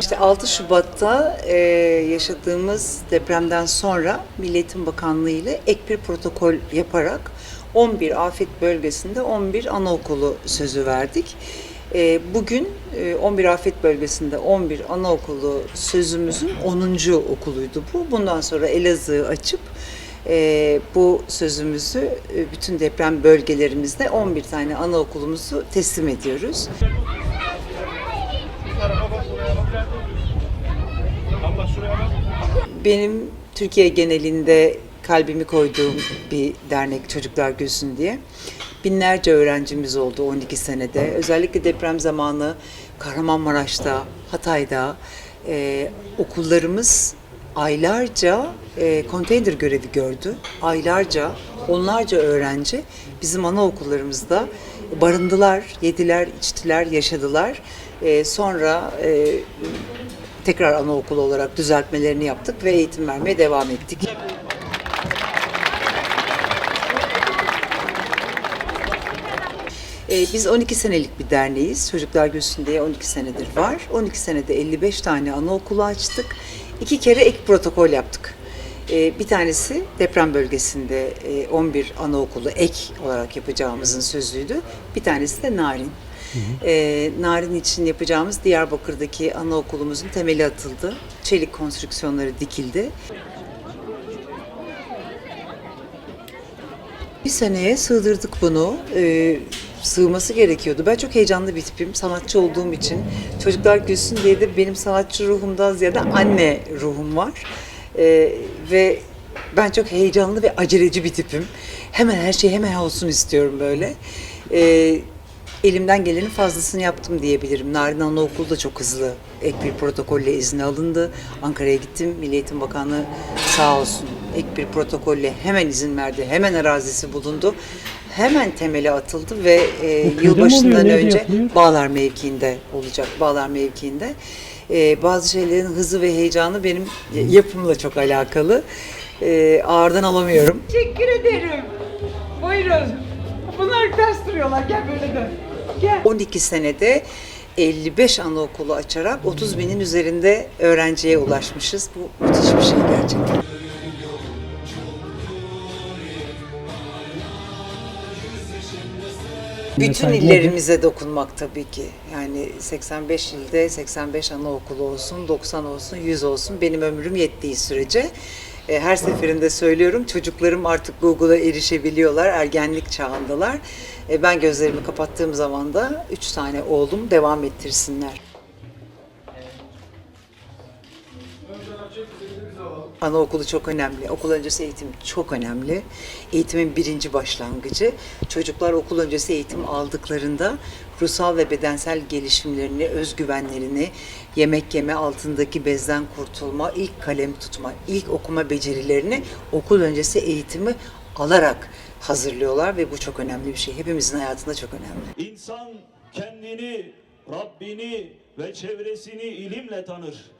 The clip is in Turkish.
İşte 6 Şubat'ta e, yaşadığımız depremden sonra Milli Bakanlığı ile ek bir protokol yaparak 11 afet bölgesinde 11 anaokulu sözü verdik. E, bugün e, 11 afet bölgesinde 11 anaokulu sözümüzün 10. okuluydu bu. Bundan sonra Elazığ'ı açıp e, bu sözümüzü e, bütün deprem bölgelerimizde 11 tane anaokulumuzu teslim ediyoruz. Benim Türkiye genelinde kalbimi koyduğum bir dernek Çocuklar Gülsün diye. Binlerce öğrencimiz oldu 12 senede. Özellikle deprem zamanı Kahramanmaraş'ta, Hatay'da e, okullarımız aylarca e, konteyner görevi gördü. Aylarca, onlarca öğrenci bizim anaokullarımızda barındılar, yediler, içtiler, yaşadılar. E, sonra e, tekrar anaokulu olarak düzeltmelerini yaptık ve eğitim vermeye devam ettik. Ee, Biz 12 senelik bir derneğiz. Çocuklar Gülsün diye 12 senedir var. 12 senede 55 tane anaokulu açtık. İki kere ek protokol yaptık. Ee, Bir tanesi deprem bölgesinde e, 11 anaokulu ek olarak yapacağımızın sözüydü. Bir tanesi de Narin. Ee, Narin için yapacağımız Diyarbakır'daki anaokulumuzun temeli atıldı. Çelik konstrüksiyonları dikildi. Bir seneye sığdırdık bunu. Ee, sığması gerekiyordu. Ben çok heyecanlı bir tipim. Sanatçı olduğum için. Çocuklar gülsün diye de benim sanatçı ruhumdan ziyade anne ruhum var. Ee, ve ben çok heyecanlı ve aceleci bir tipim. Hemen her şey hemen olsun istiyorum böyle. Ee, elimden gelenin fazlasını yaptım diyebilirim. Narin Anaokulu da çok hızlı ek bir protokolle izni alındı. Ankara'ya gittim. Milli Eğitim Bakanlığı sağ olsun ek bir protokolle hemen izin verdi. Hemen arazisi bulundu. Hemen temeli atıldı ve e, yılbaşından oluyor, önce? Bağlar mevkiinde olacak. Bağlar mevkiinde. E, bazı şeylerin hızı ve heyecanı benim yapımla çok alakalı. E, ağırdan alamıyorum. Teşekkür ederim. Buyurun. Bunlar ters duruyorlar. Gel böyle dön. Gel. 12 senede 55 anaokulu açarak 30 binin üzerinde öğrenciye ulaşmışız. Bu müthiş bir şey gerçekten. Bütün Mesela illerimize dokunmak tabii ki. Yani 85 ilde 85 anaokulu olsun, 90 olsun, 100 olsun benim ömrüm yettiği sürece. e, Her seferinde söylüyorum çocuklarım artık Google'a erişebiliyorlar, ergenlik çağındalar. E, Ben gözlerimi kapattığım zaman da 3 tane oğlum devam ettirsinler. Anaokulu çok önemli. Okul öncesi eğitim çok önemli. Eğitimin birinci başlangıcı. Çocuklar okul öncesi eğitim aldıklarında ruhsal ve bedensel gelişimlerini, özgüvenlerini, yemek yeme, altındaki bezden kurtulma, ilk kalem tutma, ilk okuma becerilerini okul öncesi eğitimi alarak hazırlıyorlar ve bu çok önemli bir şey. Hepimizin hayatında çok önemli. İnsan kendini, Rabbini ve çevresini ilimle tanır.